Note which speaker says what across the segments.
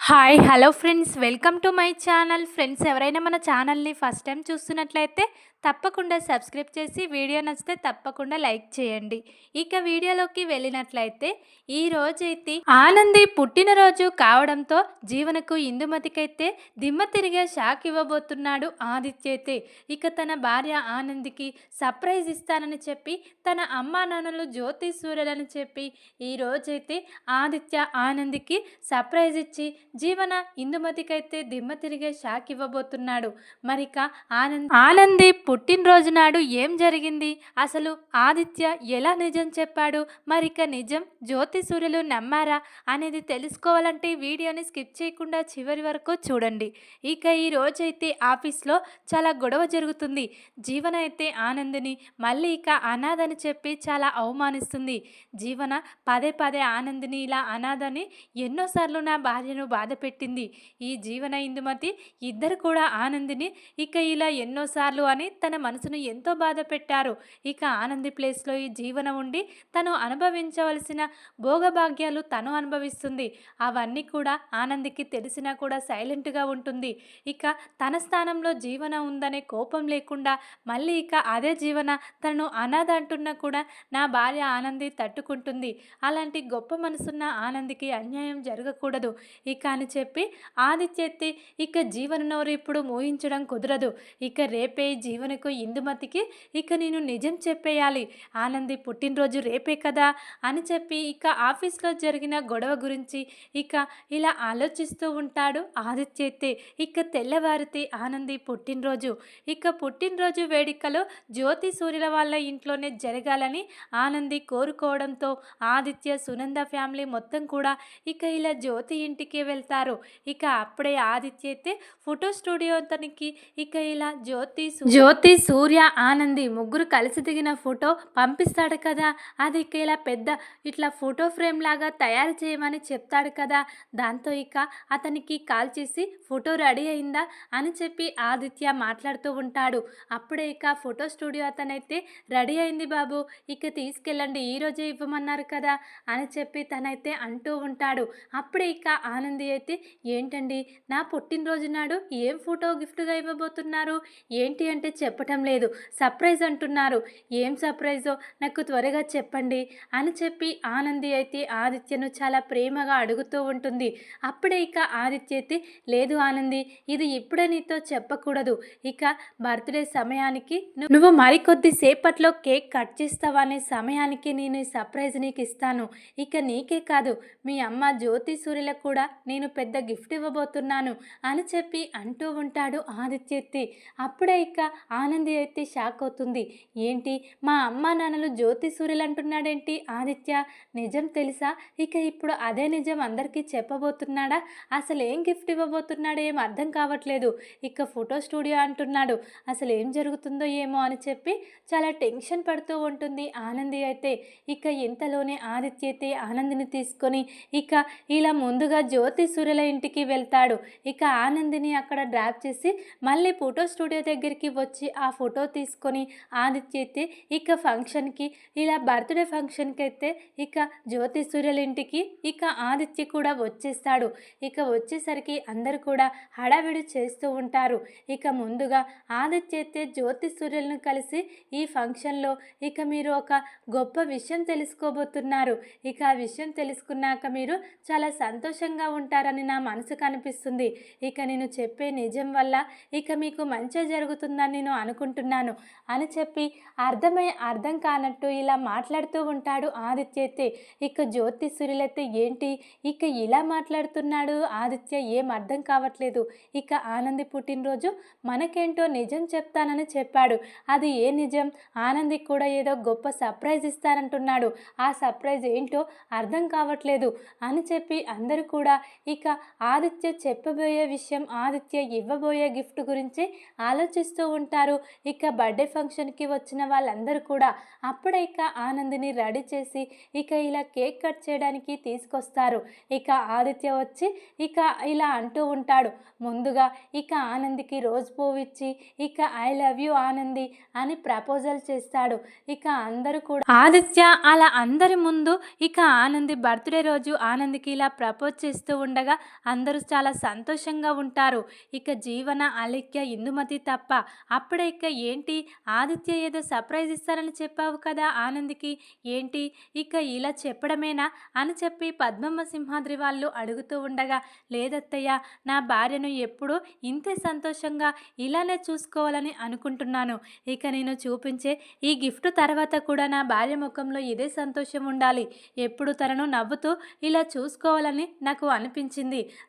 Speaker 1: Hi hello friends welcome to my channel friends ఎవరైనా మన ఛానల్ని ఫస్ట్ టైం చూస్తున్నట్లయితే తప్పకుండా సబ్స్క్రైబ్ చేసి వీడియో నచ్చితే తప్పకుండా లైక్ చేయండి. ఇక వీడియోలోకి వెళ్ళినట్లయితే ఈ రోజైతే ఆనంది పుట్టినరోజు కావడంతో జీవనకు ఇందుమతికైతే దిమ్మ తిరిగే షాక్ ఇవ్వబోతున్నాడు ఆదిత్య అయితే ఇక తన భార్య ఆనందికి సర్ప్రైజ్ ఇస్తానని చెప్పి తన అమ్మా నాన్నలు జ్యోతి సూర్యులని చెప్పి ఈ రోజైతే ఆదిత్య ఆనందికి సర్ప్రైజ్ ఇచ్చి జీవన ఇందుమతికైతే దిమ్మ తిరిగే షాక్ ఇవ్వబోతున్నాడు. మరిక ఆనంద్ ఆనంది పుట్టినరోజు నాడు ఏం జరిగింది? అసలు ఆదిత్య ఎలా నిజం చెప్పాడు? మరిక నిజం జ్యోతి సూర్యులు నమ్మారా? అనేది తెలుసుకోవాలంటే వీడియోని స్కిప్ చేయకుండా చివరి వరకు చూడండి. ఇక ఈ రోజైతే ఆఫీస్లో చాలా గొడవ జరుగుతుంది. జీవన అయితే ఆనందిని మళ్ళీ ఇక అనాథని చెప్పి చాలా అవమానిస్తుంది. జీవన పదే పదే ఆనందిని ఇలా అనాథని ఎన్నోసార్లు నా భార్యను బాధ పెట్టింది. ఈ జీవన ఇందుమతి ఇద్దరు కూడా ఆనందిని. ఇక ఇలా ఎన్నోసార్లు అని తన మనసును ఎంతో బాధ పెట్టారు. ఇక ఆనంది ప్లేస్లో ఈ జీవన ఉండి తను అనుభవించవలసిన భోగభాగ్యాలు తను అనుభవిస్తుంది. అవన్నీ కూడా ఆనందికి తెలిసినా కూడా సైలెంట్గా ఉంటుంది. ఇక తన స్థానంలో జీవన ఉందనే కోపం లేకుండా మళ్ళీ ఇక అదే జీవన తనను అనాథ అంటున్నా కూడా నా భార్య ఆనంది తట్టుకుంటుంది. అలాంటి గొప్ప మనసున్న ఆనందికి అన్యాయం జరగకూడదు. ఇక అని చెప్పి ఆదిత్యత్తి ఇక జీవన నోరు ఇప్పుడు మోహించడం కుదరదు. ఇక రేపే జీవనకు ఇందుమతికి ఇక నేను నిజం చెప్పేయాలి. ఆనంది పుట్టినరోజు రేపే కదా అని చెప్పి ఇక ఆఫీస్లో జరిగిన గొడవ గురించి ఇక ఇలా ఆలోచిస్తూ ఉంటాడు ఆదిత్యత్తి. ఇక తెల్లవారితే ఆనంది పుట్టినరోజు. ఇక పుట్టినరోజు వేడుకలో జ్యోతి సూర్యుల వాళ్ళ ఇంట్లోనే జరగాలని ఆనంది కోరుకోవడంతో ఆదిత్య సునంద ఫ్యామిలీ మొత్తం కూడా ఇక ఇలా జ్యోతి ఇంటికి వెళ్ళి వెళ్తారు. ఇక అప్పుడే ఆదిత్య అయితే ఫోటో స్టూడియో అతనికి ఇక ఇలా జ్యోతి జ్యోతి సూర్య ఆనంది ముగ్గురు కలిసి దిగిన ఫోటో పంపిస్తాడు కదా. అది ఇక ఇలా పెద్ద ఇట్లా ఫోటో ఫ్రేమ్ లాగా తయారు చేయమని చెప్తాడు కదా. దాంతో ఇక అతనికి కాల్ చేసి ఫోటో రెడీ అయిందా అని చెప్పి ఆదిత్య మాట్లాడుతూ ఉంటాడు. అప్పుడే ఇక ఫోటో స్టూడియో అతనైతే రెడీ అయింది బాబు. ఇక తీసుకెళ్ళండి ఈరోజే ఇవ్వమన్నారు కదా అని చెప్పి తనైతే అంటూ ఉంటాడు. అప్పుడే ఇక ఆనంది అయితే ఏంటండి? నా పుట్టినరోజు నాడు ఏం ఫోటో గిఫ్ట్గా ఇవ్వబోతున్నారు? ఏంటి అంటే చెప్పటం లేదు. సర్ప్రైజ్ అంటున్నారు. ఏం సర్ప్రైజో? నాకు త్వరగా చెప్పండి. అని చెప్పి ఆనంది అయితే ఆదిత్యను చాలా ప్రేమగా అడుగుతూ ఉంటుంది. అప్పుడే ఇక ఆదిత్య అయితే లేదు ఆనంది ఇది ఇప్పుడే నీతో చెప్పకూడదు. ఇక బర్త్డే సమయానికి నువ్వు మరికొద్ది సేపట్లో కేక్ కట్ చేస్తావా అనే సమయానికి నేను ఈ సర్ప్రైజ్ నీకు ఇస్తాను. ఇక నీకే కాదు మీ అమ్మ జ్యోతి సూర్యులకు కూడా నేను నేను పెద్ద గిఫ్ట్ ఇవ్వబోతున్నాను అని చెప్పి అంటూ ఉంటాడు ఆదిత్యత్తి. అప్పుడే ఇక ఆనంది అయితే షాక్ అవుతుంది. ఏంటి? మా అమ్మ నాన్నలు జ్యోతి సూర్యులు అంటున్నాడేంటి ఆదిత్య నిజం తెలుసా? ఇక ఇప్పుడు అదే నిజం అందరికీ చెప్పబోతున్నాడా? అసలు ఏం గిఫ్ట్ ఇవ్వబోతున్నాడో ఏం అర్థం కావట్లేదు. ఇక ఫోటో స్టూడియో అంటున్నాడు. అసలు ఏం జరుగుతుందో ఏమో అని చెప్పి చాలా టెన్షన్ పడుతూ ఉంటుంది ఆనంది అయితే ఇక ఇంతలోనే ఆదిత్య అయితే ఆనందిని తీసుకొని ఇక ఇలా ముందుగా జ్యోతి సూర్యుల ఇంటికి వెళ్తాడు. ఇక ఆనందిని అక్కడ డ్రాప్ చేసి మళ్ళీ ఫోటో స్టూడియో దగ్గరికి వచ్చి ఆ ఫోటో తీసుకొని ఆదిత్య అయితే ఇక ఫంక్షన్కి ఇలా బర్త్డే ఫంక్షన్కి అయితే ఇక జ్యోతి సూర్యుల ఇంటికి ఇక ఆదిత్య కూడా వచ్చేస్తాడు. ఇక వచ్చేసరికి అందరు కూడా హడావిడి చేస్తూ ఉంటారు. ఇక ముందుగా ఆదిత్య అయితే జ్యోతి సూర్యులను కలిసి ఈ ఫంక్షన్లో ఇక మీరు ఒక గొప్ప విషయం తెలుసుకోబోతున్నారు. ఇక ఆ విషయం తెలుసుకున్నాక మీరు చాలా సంతోషంగా ఉంటారు. చేస్తారని నా మనసు కనిపిస్తుంది. ఇక నేను చెప్పే నిజం వల్ల ఇక మీకు మంచి జరుగుతుందని నేను అనుకుంటున్నాను. అని చెప్పి అర్థమై అర్థం కానట్టు ఇలా మాట్లాడుతూ ఉంటాడు ఆదిత్య అయితే. ఇక జ్యోతి సురులైతే ఏంటి? ఇక ఇలా మాట్లాడుతున్నాడు ఆదిత్య ఏం అర్థం కావట్లేదు. ఇక ఆనంది పుట్టినరోజు మనకేంటో నిజం చెప్తానని చెప్పాడు. అది ఏ నిజం? ఆనందికి కూడా ఏదో గొప్ప సర్ప్రైజ్ ఇస్తానంటున్నాడు. ఆ సర్ప్రైజ్ ఏంటో అర్థం కావట్లేదు. అని చెప్పి అందరూ కూడా ఇక ఆదిత్య చెప్పబోయే విషయం ఆదిత్య ఇవ్వబోయే గిఫ్ట్ గురించి ఆలోచిస్తూ ఉంటారు. ఇక బర్త్డే ఫంక్షన్కి వచ్చిన వాళ్ళందరూ కూడా అప్పుడే ఇక ఆనందిని రెడీ చేసి ఇక ఇలా కేక్ కట్ చేయడానికి తీసుకొస్తారు. ఇక ఆదిత్య వచ్చి ఇక ఇలా అంటూ ఉంటాడు. ముందుగా ఇక ఆనందికి రోజు పువ్వు ఇచ్చి ఇక ఐ లవ్ యూ ఆనంది అని ప్రపోజల్ చేస్తాడు. ఇక అందరూ కూడా ఆదిత్య అలా అందరి ముందు ఇక ఆనంది బర్త్డే రోజు ఆనందికి ఇలా ప్రపోజ్ చేస్తూ ఉండగా అందరూ చాలా సంతోషంగా ఉంటారు. ఇక జీవన అలిక్య ఇందుమతి తప్ప అప్పుడే ఇక ఏంటి? ఆదిత్య ఏదో సర్ప్రైజ్ ఇస్తారని చెప్పావు కదా ఆనందికి. ఏంటి? ఇక ఇలా చెప్పడమేనా? అని చెప్పి పద్మమ్మ సింహాద్రి వాళ్ళు అడుగుతూ ఉండగా లేదత్తయ్య నా భార్యను ఎప్పుడూ ఇంతే సంతోషంగా ఇలానే చూసుకోవాలని అనుకుంటున్నాను. ఇక నేను చూపించే ఈ గిఫ్ట్ తర్వాత కూడా నా భార్య ముఖంలో ఇదే సంతోషం ఉండాలి. ఎప్పుడు తనను నవ్వుతూ ఇలా చూసుకోవాలని నాకు అనిపించింది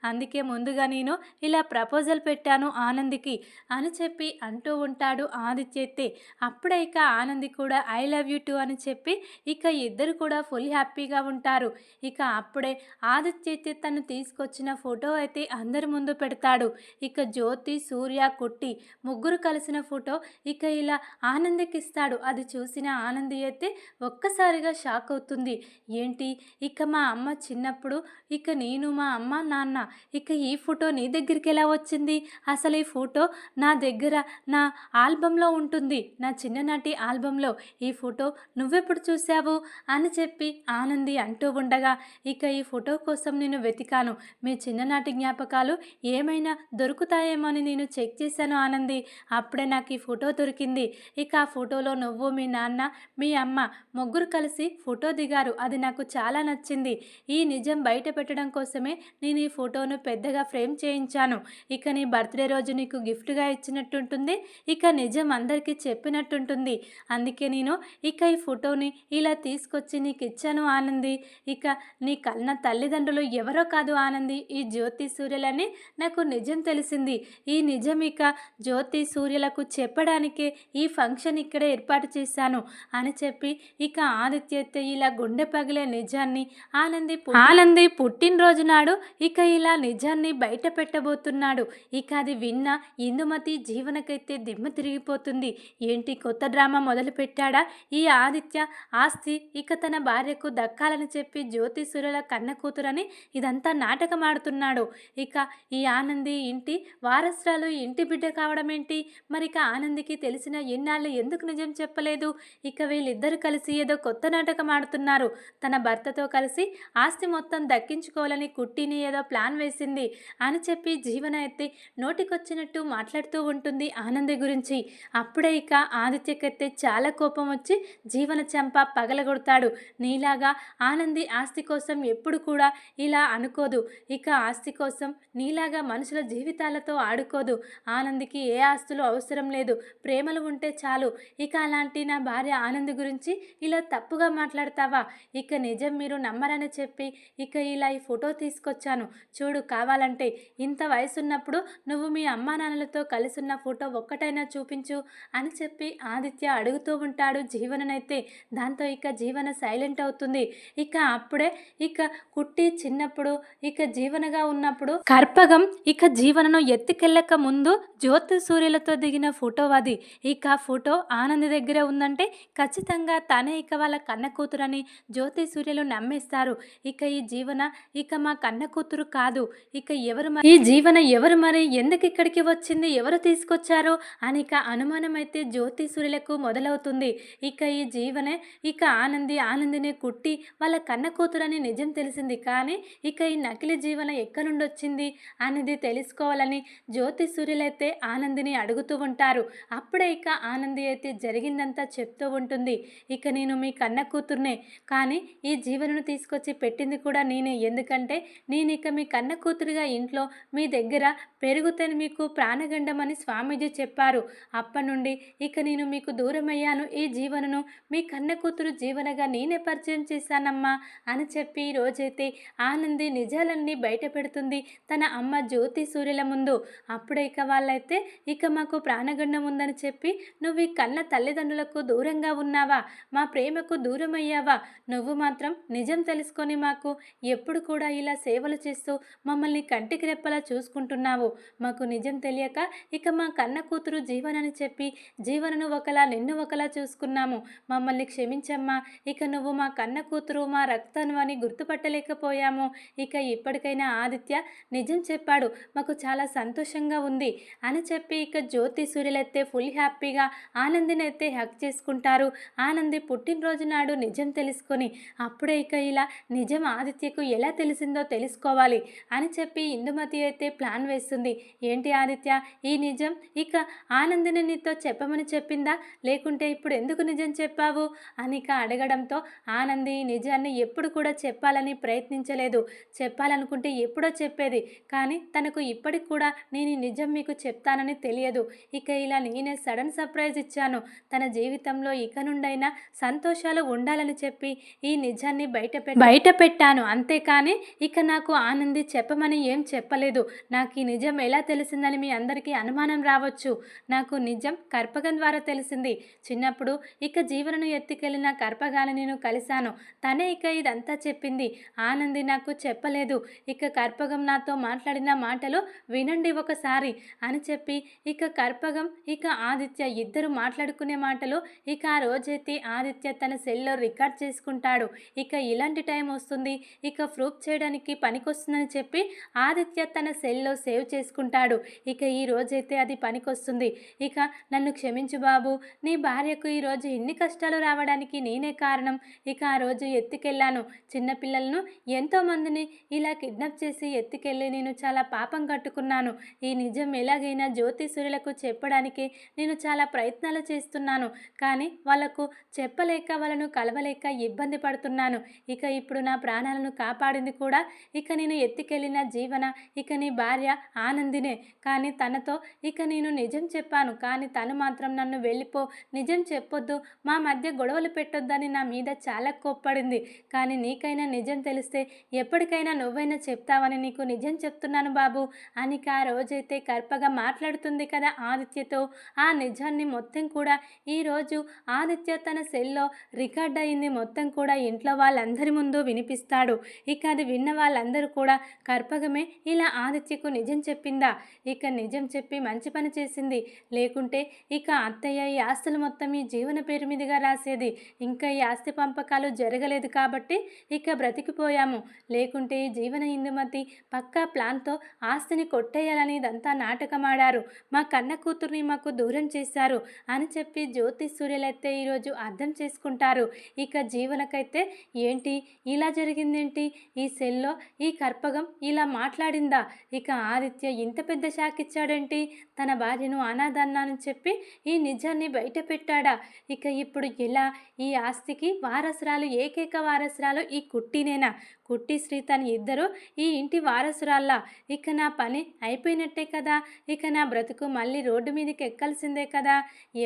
Speaker 1: అందుకే ముందుగా నేను ఇలా ప్రపోజల్ పెట్టాను ఆనందికి అని చెప్పి అంటూ ఉంటాడు ఆదిత్యతే. అప్పుడే ఇక ఆనంది కూడా ఐ లవ్ యూ టూ అని చెప్పి ఇక ఇద్దరు కూడా ఫుల్ హ్యాపీగా ఉంటారు. ఇక అప్పుడే ఆదిత్యతే తను తీసుకొచ్చిన ఫోటో అయితే అందరి ముందు పెడతాడు. ఇక జ్యోతి సూర్య కుట్టి ముగ్గురు కలిసిన ఫోటో ఇక ఇలా ఆనందికి ఇస్తాడు అది చూసిన ఆనంది అయితే ఒక్కసారిగా షాక్ అవుతుంది. ఏంటి? ఇక మా అమ్మ చిన్నప్పుడు ఇక నేను మా అమ్మ నాన్న ఇక ఈ ఫోటో నీ దగ్గరికి ఎలా వచ్చింది? అసలు ఈ ఫోటో నా దగ్గర నా ఆల్బంలో ఉంటుంది. నా చిన్ననాటి ఆల్బంలో. ఈ ఫోటో నువ్వెప్పుడు చూసావు అని చెప్పి ఆనంది అంటూ ఉండగా ఇక ఈ ఫోటో కోసం నేను వెతికాను. మీ చిన్ననాటి జ్ఞాపకాలు ఏమైనా దొరుకుతాయేమో అని నేను చెక్ చేశాను ఆనంది. అప్పుడే నాకు ఈ ఫోటో దొరికింది. ఇక ఆ ఫోటోలో నువ్వు మీ నాన్న మీ అమ్మ ముగ్గురు కలిసి ఫోటో దిగారు. అది నాకు చాలా నచ్చింది. ఈ నిజం బయట పెట్టడం కోసమే నేను ఈ ఫోటోను పెద్దగా ఫ్రేమ్ చేయించాను. ఇక నీ బర్త్డే రోజు నీకు గిఫ్ట్గా ఇచ్చినట్టుంటుంది. ఇక నిజం అందరికీ చెప్పినట్టుంటుంది. అందుకే నేను ఇక ఈ ఫోటోని ఇలా తీసుకొచ్చి నీకు ఇచ్చాను ఆనంది. ఇక నీ కన్న తల్లిదండ్రులు ఎవరో కాదు ఆనంది. ఈ జ్యోతి సూర్యులని నాకు నిజం తెలిసింది. ఈ నిజం ఇక జ్యోతి సూర్యులకు చెప్పడానికే ఈ ఫంక్షన్ ఇక్కడే ఏర్పాటు చేశాను అని చెప్పి ఇక ఆదిత్యత్య ఇలా గుండె పగిలే నిజాన్ని ఆనంది ఆనంది పుట్టినరోజు నాడు ఇక ఇలా నిజాన్ని బయట పెట్టబోతున్నాడు. ఇక అది విన్న ఇందుమతి జీవనకైతే దిమ్మ తిరిగిపోతుంది. ఏంటి కొత్త డ్రామా మొదలు పెట్టాడా? ఈ ఆదిత్య ఆస్తి ఇక తన భార్యకు దక్కాలని చెప్పి జ్యోతి సూర్యుల కన్న కూతురని ఇదంతా నాటకం ఆడుతున్నాడు ఇక ఈ ఆనంది ఇంటి వారసురాలు ఇంటి బిడ్డ కావడం ఏంటి మరి ఇక ఆనందికి తెలిసిన ఎన్నాళ్ళు ఎందుకు నిజం చెప్పలేదు? ఇక వీళ్ళిద్దరు కలిసి ఏదో కొత్త నాటకం ఆడుతున్నారు తన భర్తతో కలిసి ఆస్తి మొత్తం దక్కించుకోవాలని కుట్టి కుట్టిని ఏదో ప్లాన్ వేసింది అని చెప్పి జీవన ఎత్తి నోటికొచ్చినట్టు మాట్లాడుతూ ఉంటుంది ఆనంది గురించి. అప్పుడే ఇక ఆదిత్యకైతే చాలా కోపం వచ్చి జీవన చెంప పగలగొడతాడు. నీలాగా ఆనంది ఆస్తి కోసం ఎప్పుడు కూడా ఇలా అనుకోదు. ఇక ఆస్తి కోసం నీలాగా మనుషుల జీవితాలతో ఆడుకోదు. ఆనందికి ఏ ఆస్తులు అవసరం లేదు. ప్రేమలు ఉంటే చాలు. ఇక అలాంటి నా భార్య ఆనంది గురించి ఇలా తప్పుగా మాట్లాడతావా? ఇక నిజం మీరు నమ్మరని చెప్పి ఇక ఇలా ఈ ఫోటో తీసుకొచ్చి తీసుకొచ్చాను చూడు కావాలంటే ఇంత వయసున్నప్పుడు నువ్వు మీ అమ్మా నాన్నలతో కలిసి ఉన్న ఫోటో ఒక్కటైనా చూపించు అని చెప్పి ఆదిత్య అడుగుతూ ఉంటాడు జీవననైతే. దాంతో ఇక జీవన సైలెంట్ అవుతుంది. ఇక అప్పుడే ఇక కుట్టి చిన్నప్పుడు ఇక జీవనగా ఉన్నప్పుడు కర్పగం ఇక జీవనను ఎత్తుకెళ్ళక ముందు జ్యోతి సూర్యులతో దిగిన ఫోటో అది. ఇక ఫోటో ఆనంద్ దగ్గర ఉందంటే ఖచ్చితంగా తనే ఇక వాళ్ళ కన్న కూతురని జ్యోతి సూర్యులు నమ్మేస్తారు. ఇక ఈ జీవన ఇక మా కన్న కూతురు కాదు. ఇక ఎవరు మరి? ఈ జీవన ఎవరు మరి? ఎందుకు ఇక్కడికి వచ్చింది? ఎవరు తీసుకొచ్చారు? అని ఇక అనుమానం అయితే జ్యోతి సూర్యులకు మొదలవుతుంది. ఇక ఈ జీవనే ఇక ఆనంది ఆనందిని కుట్టి వాళ్ళ కన్న కూతురని నిజం తెలిసింది. కానీ ఇక ఈ నకిలీ జీవన ఎక్కడి నుండి వచ్చింది అనేది తెలుసుకోవాలని జ్యోతి సూర్యులైతే ఆనందిని అడుగుతూ ఉంటారు. అప్పుడే ఇక ఆనంది అయితే జరిగిందంతా చెప్తూ ఉంటుంది. ఇక నేను మీ కన్న కూతుర్నే. కానీ ఈ జీవనను తీసుకొచ్చి పెట్టింది కూడా నేనే. ఎందుకంటే నేను ఇక మీ కన్న కూతురుగా ఇంట్లో మీ దగ్గర పెరుగుతని మీకు ప్రాణగండం అని స్వామీజీ చెప్పారు. అప్పటి నుండి ఇక నేను మీకు దూరమయ్యాను. ఈ జీవనను మీ కన్న కూతురు జీవనగా నేనే పరిచయం చేశానమ్మా అని చెప్పి రోజైతే ఆనంది నిజాలన్నీ బయట పెడుతుంది తన అమ్మ జ్యోతి సూర్యుల ముందు. అప్పుడే ఇక వాళ్ళైతే ఇక మాకు ప్రాణగండం ఉందని చెప్పి నువ్వు ఈ కన్న తల్లిదండ్రులకు దూరంగా ఉన్నావా? మా ప్రేమకు దూరమయ్యావా? నువ్వు మాత్రం నిజం తెలుసుకొని మాకు ఎప్పుడు కూడా ఇలా సేవలు చేస్తూ మమ్మల్ని కంటికి రెప్పలా చూసుకుంటున్నావు. మాకు నిజం తెలియక ఇక మా కన్న కూతురు జీవనని చెప్పి జీవనను ఒకలా నిన్ను ఒకలా చూసుకున్నాము. మమ్మల్ని క్షమించమ్మా. ఇక నువ్వు మా కన్న కూతురు మా రక్తను అని గుర్తుపట్టలేకపోయాము. ఇక ఇప్పటికైనా ఆదిత్య నిజం చెప్పాడు. మాకు చాలా సంతోషంగా ఉంది అని చెప్పి ఇక జ్యోతి సూర్యులైతే ఫుల్ హ్యాపీగా ఆనందిని అయితే హక్ చేసుకుంటారు. ఆనంది పుట్టినరోజు నాడు నిజం తెలుసుకొని అప్పుడే ఇక ఇలా నిజం ఆదిత్యకు ఎలా తెలిసిందో తెలుసు చేసుకోవాలి అని చెప్పి ఇందుమతి అయితే ప్లాన్ వేస్తుంది. ఏంటి ఆదిత్య? ఈ నిజం? ఇక ఆనందిని నీతో చెప్పమని చెప్పిందా? లేకుంటే ఇప్పుడు ఎందుకు నిజం చెప్పావు? అని ఇక అడగడంతో ఆనంది ఈ నిజాన్ని ఎప్పుడు కూడా చెప్పాలని ప్రయత్నించలేదు. చెప్పాలనుకుంటే ఎప్పుడో చెప్పేది. కానీ తనకు ఇప్పటికి కూడా నేను నిజం మీకు చెప్తానని తెలియదు. ఇక ఇలా నేనే సడన్ సర్ప్రైజ్ ఇచ్చాను. తన జీవితంలో ఇక నుండైనా సంతోషాలు ఉండాలని చెప్పి ఈ నిజాన్ని బయట బయట పెట్టాను. అంతేకాని ఇక నా నాకు ఆనంది చెప్పమని ఏం చెప్పలేదు. నాకు ఈ నిజం ఎలా తెలిసిందని మీ అందరికీ అనుమానం రావచ్చు. నాకు నిజం కర్పగం ద్వారా తెలిసింది. చిన్నప్పుడు ఇక జీవనను ఎత్తుకెళ్ళిన కర్పగాని నేను కలిశాను. తనే ఇక ఇదంతా చెప్పింది. ఆనంది నాకు చెప్పలేదు. ఇక కర్పగం నాతో మాట్లాడిన మాటలు వినండి ఒకసారి అని చెప్పి ఇక కర్పగం ఇక ఆదిత్య ఇద్దరు మాట్లాడుకునే మాటలు ఇక ఆ రోజైతే ఆదిత్య తన సెల్లో రికార్డ్ చేసుకుంటాడు. ఇక ఇలాంటి టైం వస్తుంది. ఇక ప్రూఫ్ చేయడానికి పనికొస్తుందని చెప్పి ఆదిత్య తన సెల్లో సేవ్ చేసుకుంటాడు. ఇక ఈ రోజైతే అది పనికొస్తుంది. ఇక నన్ను క్షమించు బాబు నీ భార్యకు ఈరోజు ఎన్ని కష్టాలు రావడానికి నేనే కారణం. ఇక ఆ రోజు ఎత్తుకెళ్ళాను. చిన్నపిల్లలను ఎంతోమందిని ఇలా కిడ్నాప్ చేసి ఎత్తుకెళ్ళి నేను చాలా పాపం కట్టుకున్నాను. ఈ నిజం ఎలాగైనా జ్యోతిషులకు చెప్పడానికి నేను చాలా ప్రయత్నాలు చేస్తున్నాను. కానీ వాళ్ళకు చెప్పలేక వాళ్ళను కలవలేక ఇబ్బంది పడుతున్నాను. ఇక ఇప్పుడు నా ప్రాణాలను కాపాడింది కూడా ఇక నేను ఎత్తుకెళ్ళిన జీవన ఇక నీ భార్య ఆనందినే. కానీ తనతో ఇక నేను నిజం చెప్పాను. కానీ తను మాత్రం నన్ను వెళ్ళిపో నిజం చెప్పొద్దు. మా మధ్య గొడవలు పెట్టొద్దని నా మీద చాలా కోప్పడింది. కానీ నీకైనా నిజం తెలిస్తే ఎప్పటికైనా నువ్వైనా చెప్తావని నీకు నిజం చెప్తున్నాను బాబు. అనిక ఆ రోజైతే కర్పగా మాట్లాడుతుంది కదా ఆదిత్యతో. ఆ నిజాన్ని మొత్తం కూడా ఈరోజు ఆదిత్య తన సెల్లో రికార్డ్ అయింది. మొత్తం కూడా ఇంట్లో వాళ్ళందరి ముందు వినిపిస్తాడు. ఇక అది విన్న వాళ్ళందరూ కూడా కర్పగమే ఇలా ఆదిత్యకు నిజం చెప్పిందా? ఇక నిజం చెప్పి మంచి పని చేసింది. లేకుంటే ఇక అత్తయ్య ఈ ఆస్తులు మొత్తం ఈ జీవన పేరు మీదుగా రాసేది. ఇంకా ఈ ఆస్తి పంపకాలు జరగలేదు కాబట్టి ఇక బ్రతికిపోయాము. లేకుంటే ఈ జీవన ఇందుమతి పక్కా ప్లాన్తో ఆస్తిని కొట్టేయాలని ఇదంతా నాటకమాడారు. మా కన్న కూతుర్ని మాకు దూరం చేశారు అని చెప్పి జ్యోతి సూర్యులైతే ఈరోజు అర్థం చేసుకుంటారు. ఇక జీవనకైతే ఏంటి? ఇలా జరిగిందేంటి? ఈ సెల్లో ఈ కర్పగం ఇలా మాట్లాడిందా? ఇక ఆదిత్య ఇంత పెద్ద షాక్ ఇచ్చాడంటే తన భార్యను అనాథన్నానని చెప్పి ఈ నిజాన్ని బయట పెట్టాడా ఇక ఇప్పుడు ఎలా? ఈ ఆస్తికి వారసురాలు ఏకైక వారసురాలు ఈ కుట్టినేనా? కుట్టి శ్రీతని ఇద్దరు ఈ ఇంటి వారసురాల్లా. ఇక నా పని అయిపోయినట్టే కదా. ఇక నా బ్రతుకు మళ్ళీ రోడ్డు మీదకి ఎక్కాల్సిందే కదా.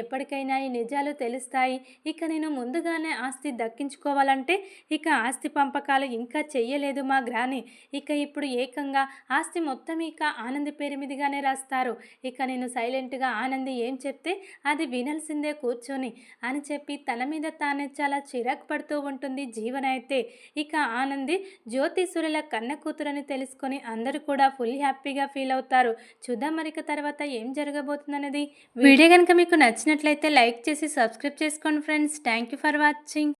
Speaker 1: ఎప్పటికైనా ఈ నిజాలు తెలుస్తాయి. ఇక నేను ముందుగానే ఆస్తి దక్కించుకోవాలంటే ఇక ఆస్తి పంపకాలు ఇంకా చెయ్యలేదు మా గ్రాని. ఇక ఇప్పుడు ఏకంగా ఆస్తి మొత్తం ఇక ఆనంది పేరు మీదుగానే రాస్తారు. ఇక నేను సైలెంట్గా ఆనంది ఏం చెప్తే అది వినాల్సిందే కూర్చొని అని చెప్పి తన మీద తానే చాలా చిరాకు పడుతూ ఉంటుంది జీవన అయితే ఇక ఆనంది జ్యోతిసురుల కన్న కూతురని తెలుసుకొని అందరూ కూడా ఫుల్ హ్యాపీగా ఫీల్ అవుతారు. చూద్దాం మరిక తర్వాత ఏం జరగబోతుందనేది. వీడియో కనుక మీకు నచ్చినట్లయితే లైక్ చేసి సబ్స్క్రైబ్ చేసుకోండి friends. Thank you for watching.